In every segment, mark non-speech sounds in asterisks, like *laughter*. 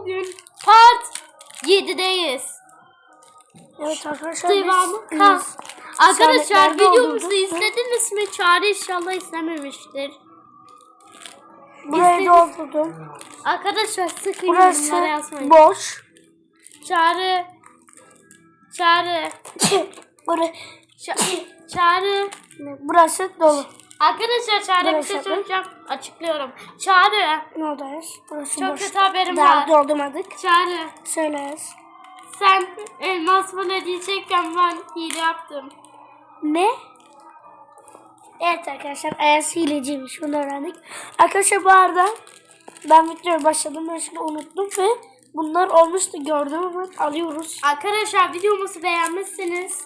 bugün part 7'deyiz. Evet arkadaşlar Devamı biz- kal. biz Arkadaşlar videomuzu izlediniz mi? Çağrı inşallah izlememiştir. Burayı İzlediniz. doldurdum. Arkadaşlar sıkın Burası yorumlara yazmayın. boş. Çağrı. Çağrı. *laughs* Burası, Ça- Çağrı. burası dolu. Arkadaşlar Çağrı bir şey söyleyeceğim. Açıklıyorum. Çağrı. Ne odayız? Burası Çok boş. kötü haberim Daha var. doldurmadık. Çağrı. Söyleriz. Sen elmas bana diyecekken ben hile yaptım. Ne? Evet arkadaşlar Ayaz hileciymiş bunu öğrendik. Arkadaşlar bu arada ben videoya başladım ben şimdi unuttum ve bunlar olmuştu gördüm ama alıyoruz. Arkadaşlar videomuzu beğenmişsiniz.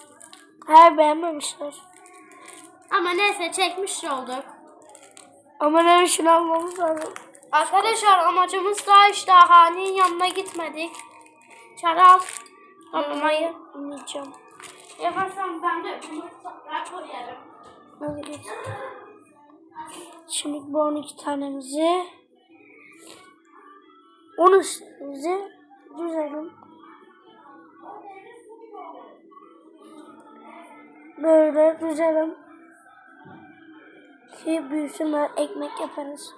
Hayır beğenmemişler. Ama neyse çekmiş olduk. Ama ne şunu almamız lazım. Arkadaşlar amacımız da işte hanenin yanına gitmedik. Çaral. Anlamayı. Anlayacağım. Yaparsam ben de bunu koyarım. Hadi. Şimdi bu 12 tanemizi 13 tanemizi düzelim. Böyle düzelim. Ki büyüsün ve ekmek yaparız.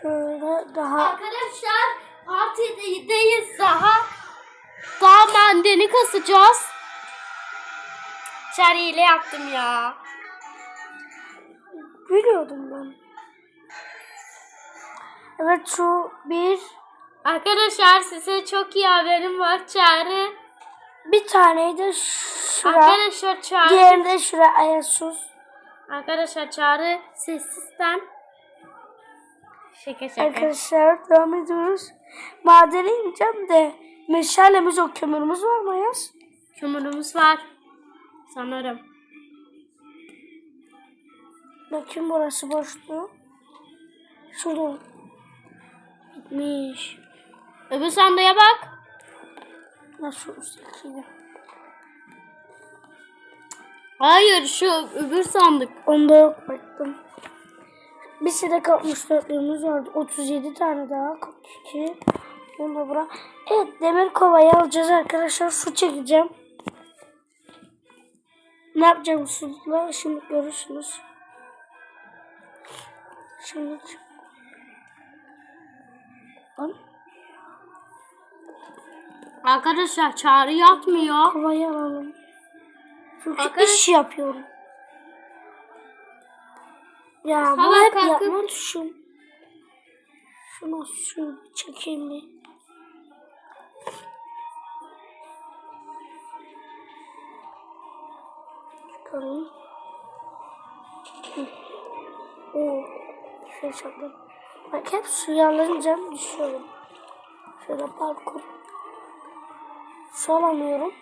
Şöyle daha Arkadaşlar partideyiz daha. Daha mandeni kasacağız. Şeriyle yaptım ya. biliyordum ben. Evet şu bir Arkadaşlar size çok iyi haberim var Çağrı. bir taneyi de şura. Arkadaşlar Çağrı. Diğerini de şura Ayasus. Arkadaşlar Çağrı sessizden. Şaka şaka. Arkadaşlar devam ediyoruz. Madene ineceğim de meşalemiz o kömürümüz var mı Ayaz? Kömürümüz var. Sanırım. Bakayım burası boştu. Şurada. Bitmiş. Öbür sandığa bak. Nasıl üsttekiydi? Hayır şu öbür sandık. Onda yok baktım. Bir sene 64'lüğümüz vardı. 37 tane daha. 42. Onu da bura. Evet demir kovayı alacağız arkadaşlar. Su çekeceğim. Ne yapacağım suyla şimdi görürsünüz. Şimdi Arkadaşlar Çağrı yatmıyor. kovayı alalım. Çünkü Arkadaş- iş yapıyorum. Ya bu Sabah hep kalkıp- yapma tuşum. Şunu şu çekeyim bir. Çıkarayım. Hı. Oo, şey çaktım. Bak hep suya alınca düşüyorum. Şöyle parkur. Su alamıyorum.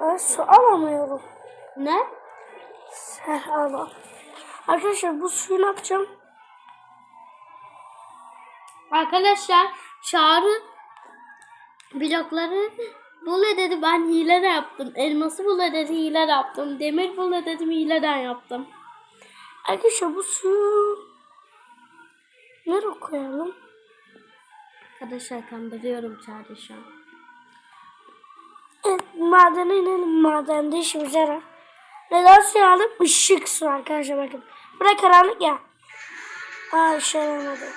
Ben su alamıyorum. Ne? Sen al. Arkadaşlar bu suyu ne yapacağım? Arkadaşlar Çağrı blokları bul dedi ben hile yaptım. Elması bul dedi hile yaptım. Demir bul dedim hileden yaptım. Arkadaşlar bu suyu nereye koyalım? Arkadaşlar kandırıyorum Çağrı şu an. Evet, madene inelim. Madende işimize yarar. Neden suyu aldım? Işık su arkadaşlar bakın. Bura karanlık ya. Aa işe yaramadı.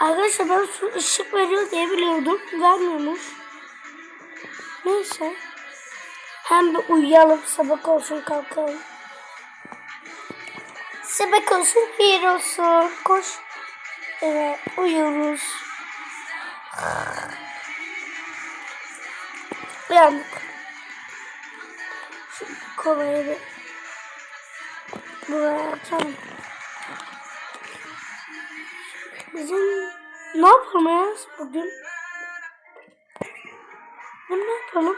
Arkadaşlar ben su ışık veriyor diye biliyordum. Vermiyormuş. Neyse. Hem bir uyuyalım. Sabah olsun kalkalım. Sabah olsun bir olsun. Koş. Evet uyuyoruz. Uyandık. Şu kovayı bir buraya atalım. Bizim ne yapalım ya bugün? Bugün ne yapalım?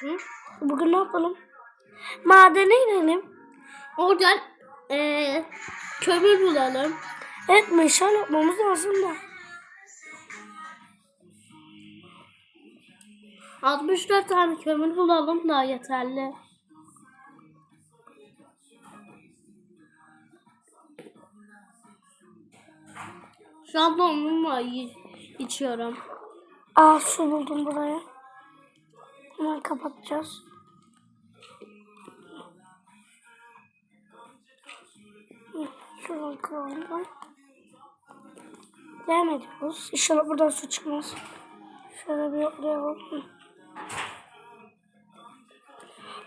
Hı? Bugün ne yapalım? Madene inelim. Oradan eee kömür bulalım. Evet meşale yapmamız lazım da. 64 tane kömür bulalım da yeterli. Şu an dondurma içiyorum. Aa su buldum buraya. Hemen kapatacağız. Şuradan kıralım. Ay. Devam ediyoruz. İnşallah buradan su çıkmaz. Şöyle bir yoklayalım.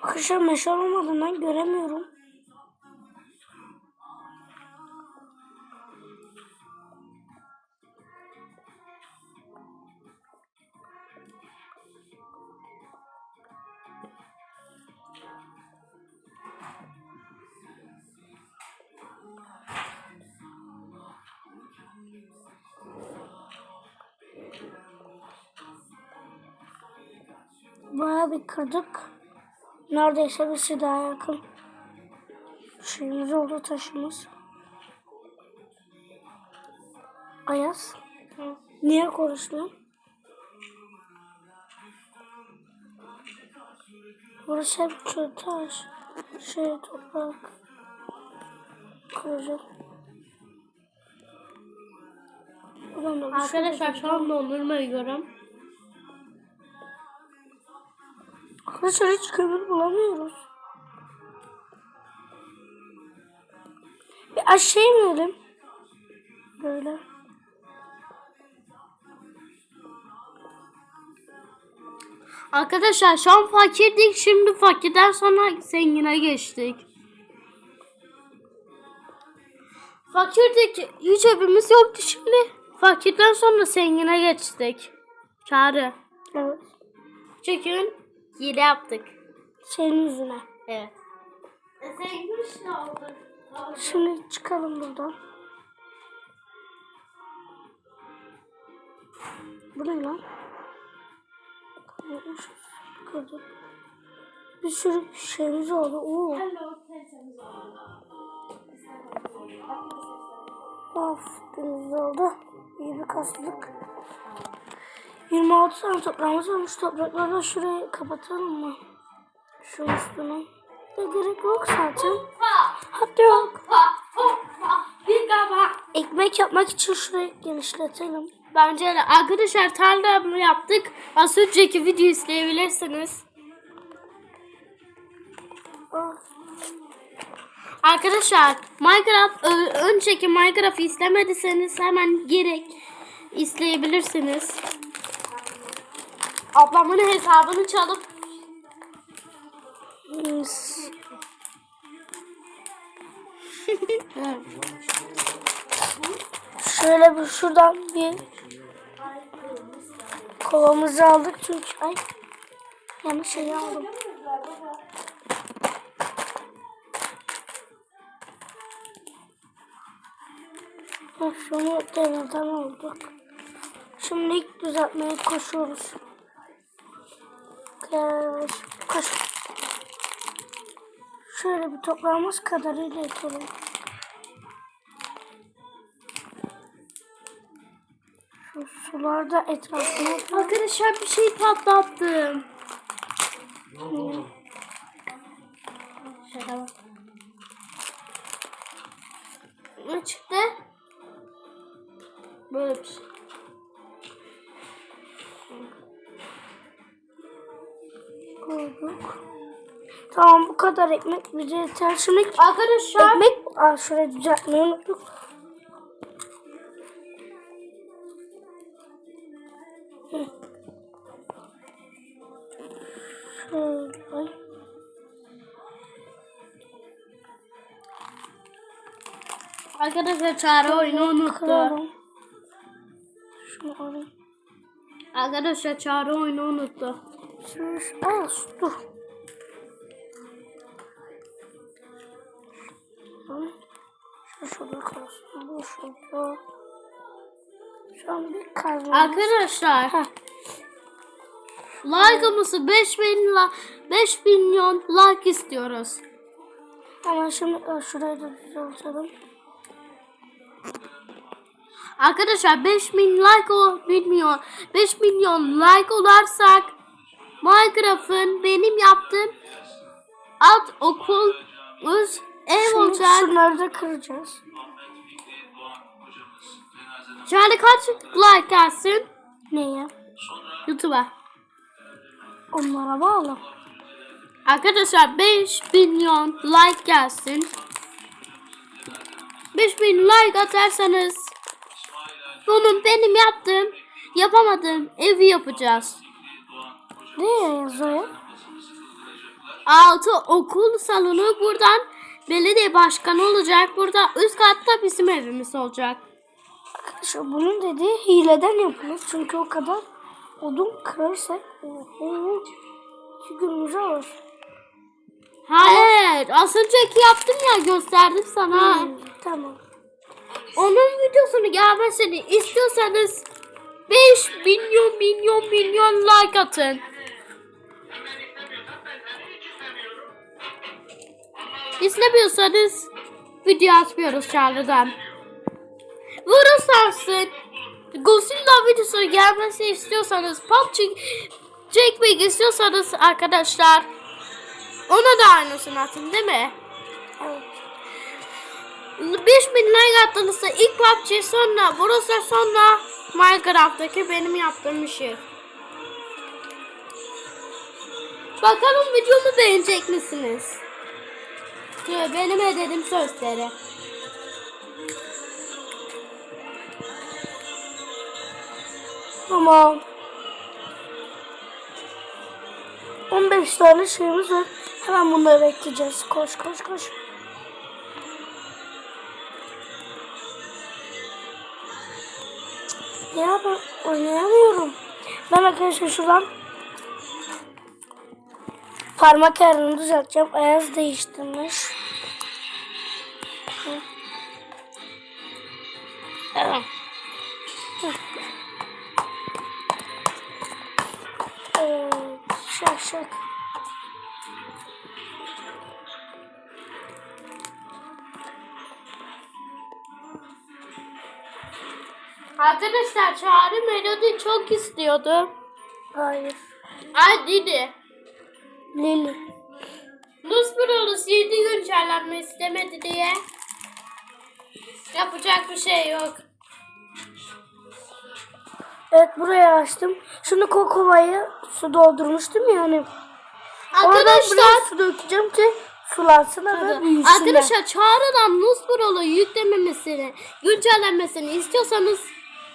Arkadaşlar meşal olmadığından göremiyorum. Bayağı bir kırdık. Neredeyse bir daha yakın. Şeyimiz oldu taşımız. Ayaz. Hı. Niye konuşmuyorsun? Burası hep çöl taş. Şey toprak. Kıracak. Şey Arkadaşlar şu an dondurma yiyorum. Arkadaşlar hiç kömür bulamıyoruz. Bir aşağı inelim. Böyle. Arkadaşlar şu an fakirdik şimdi fakirden sonra zengine geçtik. Fakirdik hiç evimiz yoktu şimdi fakirden sonra zengine geçtik. Çağrı. Evet. Çünkü hile yaptık. Senin yüzüne. Evet. E, Zengin işte olduk. Şimdi çıkalım buradan. Bu ne lan? Kırdık. Bir sürü şeyimiz oldu. Oo. Of deniz oldu. İyi bir kastık. 26 tane toprağımız olmuş. Toprakları da şuraya kapatalım mı? Şunun üstüne. Ne gerek yok zaten. Hatta yok. Ekmek yapmak için şurayı genişletelim. Bence de arkadaşlar tarlamı yaptık. Az önceki videoyu izleyebilirsiniz. Arkadaşlar Minecraft önceki Minecraft'ı izlemediyseniz hemen gerek izleyebilirsiniz. Ablamın hesabını çalıp. *laughs* Şöyle bir şuradan bir kovamızı aldık çünkü ay yanlış şeyi aldım. Ha, Şunu demirden aldık. Şimdi ilk düzeltmeye koşuyoruz. Koş, koş. Şöyle bir toprağımız kadarıyla yapalım. Şu sularda etrafına yapalım. arkadaşlar bir şey patlattım. Ne çıktı? Böyle bir şey. Koyduk. Tamam bu kadar ekmek bize yeter. Şimdi Arkadaşlar ekmek... Aa şurayı düzeltmeyi unuttuk. Şöyle. Arkadaşlar Çağrı oyunu unuttu. Şunu alayım. Arkadaşlar Çağrı oyunu unuttu. Şunu, aa dur. Şu şurada kalsın. Bu şurada. Şu an bir kazma. Arkadaşlar Heh. like'ımızı 5000 la 5 milyon like istiyoruz. Ama şimdi şurayı da düzeltelim. Arkadaşlar 5 milyon like o milyon 5 milyon like olarsak Minecraft'ın benim yaptığım alt okul öz ev olacak. şunları da kıracağız. Şöyle kaç like gelsin Neye? YouTube'a? Onlara bağlı. Arkadaşlar 5 milyon like gelsin. 5 bin like atarsanız bunun benim yaptığım yapamadığım evi yapacağız. Neye yazıyor? Altı okul salonu buradan belediye başkanı olacak. Burada üst katta bizim evimiz olacak. Arkadaşlar bunun dediği hileden yapılır. Çünkü o kadar odun kırarsak oho, iki günümüzü alır. Hayır az önceki yaptım ya gösterdim sana. Hmm, tamam. Onun videosunu gelmesini istiyorsanız 5 milyon milyon milyon like atın. İstemiyorsanız video atmıyoruz Çağrı'dan. Vurursarsın Godzilla videosu gelmesi istiyorsanız PUBG çekmek istiyorsanız arkadaşlar ona da aynısını atın değil mi? Evet. 5000 like attığınızda ilk PUBG sonra burası sonra Minecraft'taki benim yaptığım işi. Bakalım videomu beğenecek misiniz? Diyor benim ederim sözleri. Tamam. 15 tane şeyimiz var. Hemen bunları ekleyeceğiz. Koş koş koş. Ya ben oynayamıyorum. Ben arkadaşlar şuradan parmak ayarını düzelteceğim. Ayaz değiştirmiş. Çağrı Melody çok istiyordu. Hayır. Ay dedi. Lili. Nus Brawlers 7 güncellenme istemedi diye. Yapacak bir şey yok. Evet buraya açtım. Şunu kokovayı su doldurmuştum yani. Oradan buraya Arkadaşlar su dökeceğim ki sulansın ve büyüsünler. Arkadaşlar Çağrı'dan Nus Brawl'ı yüklememesini, güncellenmesini istiyorsanız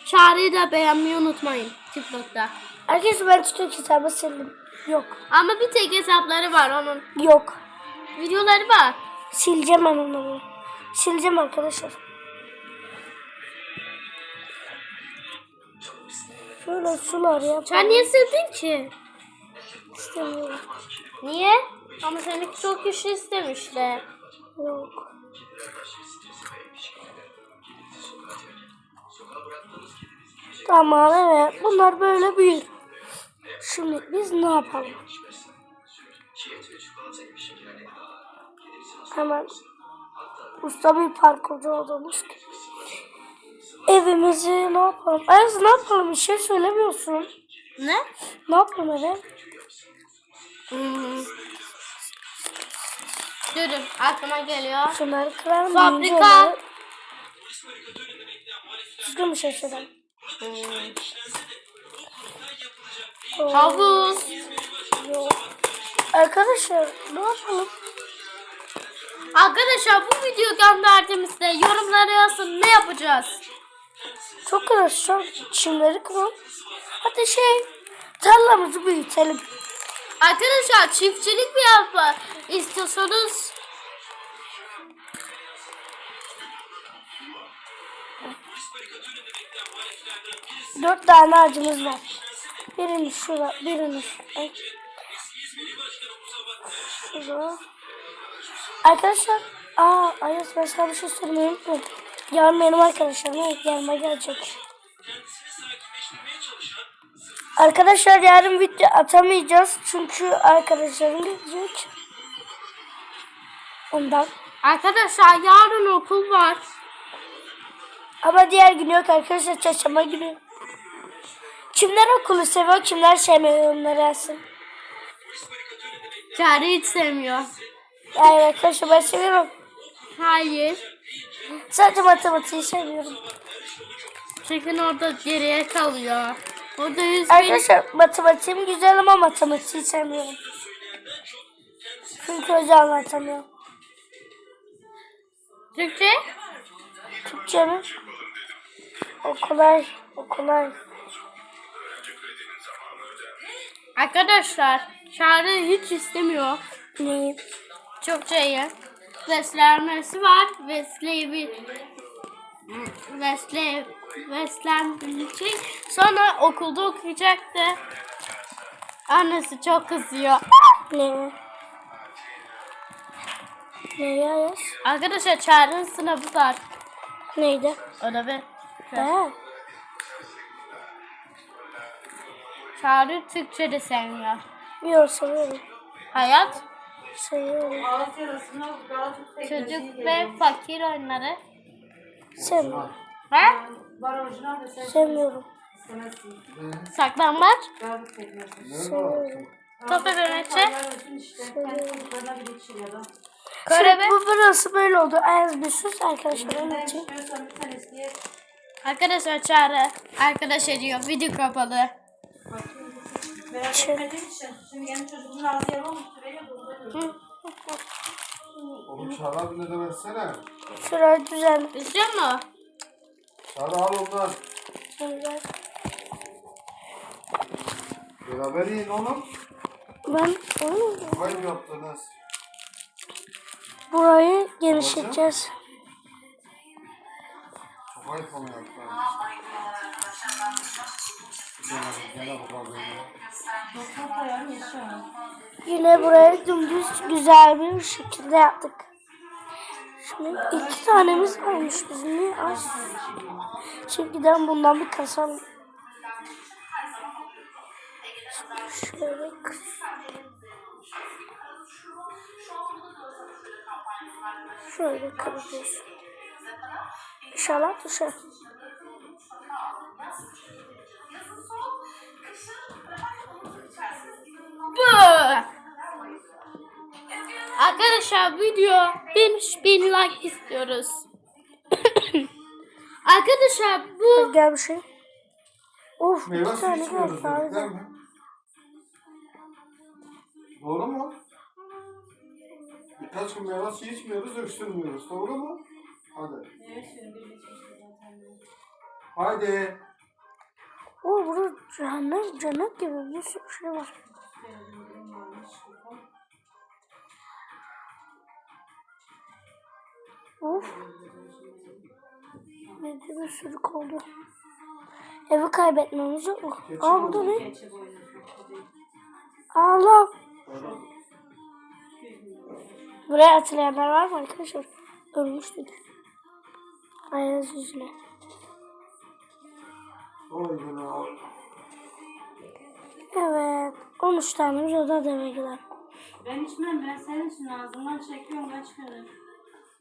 Çağrı'yı da beğenmeyi unutmayın TikTok'ta. Arkadaşlar ben TikTok hesabı sildim. Yok. Ama bir tek hesapları var onun. Yok. Videoları var. Sileceğim ben onları. Sileceğim arkadaşlar. Şöyle sular yap. Sen niye sildin ki? İstemiyorum. Niye? Ama seninki çok kişi istemişti. Yok. Tamam evet. Bunlar böyle büyür. Şimdi biz ne yapalım? Hemen usta bir parkurcu olduğumuz gibi. Evimizi ne yapalım? Ayaz ne yapalım? Bir şey söylemiyorsun. Ne? Ne yapalım eve? Hmm. Durun aklıma geliyor. Şunları kıralım. Fabrika. Düzgün bir şey söyle. Hmm. Havuz. Arkadaşlar ne yapalım? Arkadaşlar bu video gönderdiğimizde yorumlara yazın ne yapacağız? Çok arkadaşlar çimleri kıralım. Hadi şey tarlamızı büyütelim. Arkadaşlar çiftçilik mi yapma istiyorsanız Dört tane ağacımız var. Birini şurada, birini şurada. Şurada. Arkadaşlar, aa Ayas ben sana bir şey söylemeyi unuttum. Yarın benim arkadaşlarım evet, yanıma gelecek. Arkadaşlar yarın video atamayacağız çünkü arkadaşlarım gelecek. Ondan. arkadaşlar yarın okul var. Ama diğer gün yok arkadaşlar çarşamba günü. Kimler okulu seviyor kimler sevmiyor onları yazsın. Çağrı hiç sevmiyor. Yani arkadaşlar ben seviyorum. Hayır. Sadece matematiği seviyorum. Çünkü orada geriye kalıyor. Orada yüz bin... Arkadaşlar matematiğim güzel ama matematiği sevmiyorum. Çünkü hoca anlatamıyor. Türkçe? Türkçe mi? O kolay. O kolay. Arkadaşlar Çağrı hiç istemiyor. Neyi? Türkçeyi. Beslenmesi var. Besleyi bir Besle beslenecek. Sonra okulda okuyacaktı. Annesi çok kızıyor. Neyi? Neyi Ayaz? Arkadaşlar Çağrı'nın sınavı var. Neydi? O da bir. Ha. Çağrı Türkçe de sevmiyor. Yok seviyorum. Hayat, Seviyorum. çocuk ve fakir oyunları. Sevmiyorum. Ha? Sevmiyorum. Saklambaç, Seviyorum. top Seviyorum. körebe. Bu burası böyle oldu. Ayaz bir sus arkadaşlar için. Arkadaşlar Çağrı arkadaş ediyor. Video kapalı. Şey. Oğlum Çağrı bile de versene. Şurayı düzenle. İstiyor musun? Çağrı al ondan. Güzel. Beraber yiyin oğlum. Ben onu Kayıp yaptınız. burayı genişleteceğiz. Gel bakalım. Yine burayı dümdüz güzel bir şekilde yaptık. Şimdi iki tanemiz kalmış bizim niye az? Şimdiden bundan bir kasalım. Şimdi Şöyle kıs- Şöyle kırıyoruz. İnşallah düşer. Arkadaşlar video 5000 like istiyoruz. *coughs* Arkadaşlar bu Gel bir şey. Of Meyve suyu tane geldi. mi? Doğru mu? Birkaç gün meyve suyu içmiyoruz, öksürmüyoruz. Doğru mu? Hadi. Haydi. Oo burada cennet, cennet gibi bir sürü şey var. Of. Ne de bir sürü oldu. Evi kaybetmemiz yok mu? Aa burada ne? Allah. Buraya hatırlayanlar var mı arkadaşlar? Ölmüştük. Ayaz yüzüne. Evet. 13 tanemiz oda demekler. Ben içmem ben senin için ağzından çekiyorum ben çıkıyorum.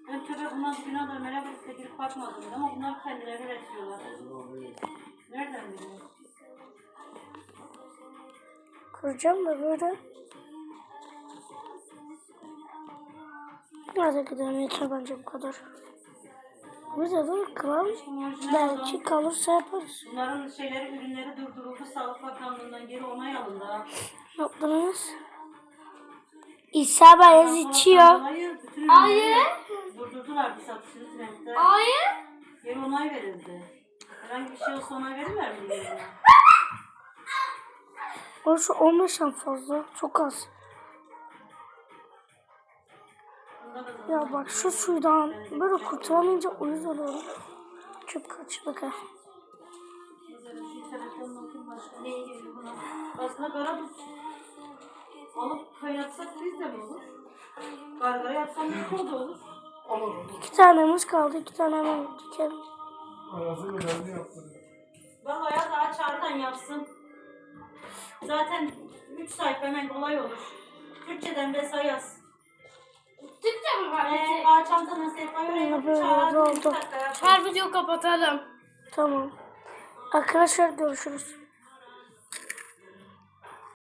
Ben tövbe bunlar günah da merak edip girip bakmadım ama bunlar kendileri üretiyorlar. Nereden biliyorsun? Kuracağım da böyle. Hadi gidelim yeter bence bu kadar. Biz dur kıvam. Belki kalırsa yaparız. Bunların şeyleri, ürünleri durduruldu. Sağlık Bakanlığı'ndan geri onay alındı. Ne yaptınız? İsa Bayez içiyor. Bütün Hayır. ürünleri durdurdular bir satışını trendde. Hayır. Geri onay verildi. Herhangi bir şey olsa onay verirler mi? Orası 15'ten fazla. Çok az. Ya bak şu suydan böyle kurtulamayınca uyuz oluyorum. Çok kaçlık ha. Aslında kara. Alıp kaynatsak biz de mi olur? Gargara yapsam ne da olur. İki tanemiz kaldı. iki tane hemen dikelim. Ayaz'ın ödevini yaptırıyor. Vallahi ya daha çağrıdan yapsın. Zaten 3 sayfa hemen kolay olur. Türkçeden de Türkçe mi var? Ee, ağaç çantanın sehpayı oraya Böyle oldu. Her video kapatalım. Tamam. Arkadaşlar görüşürüz.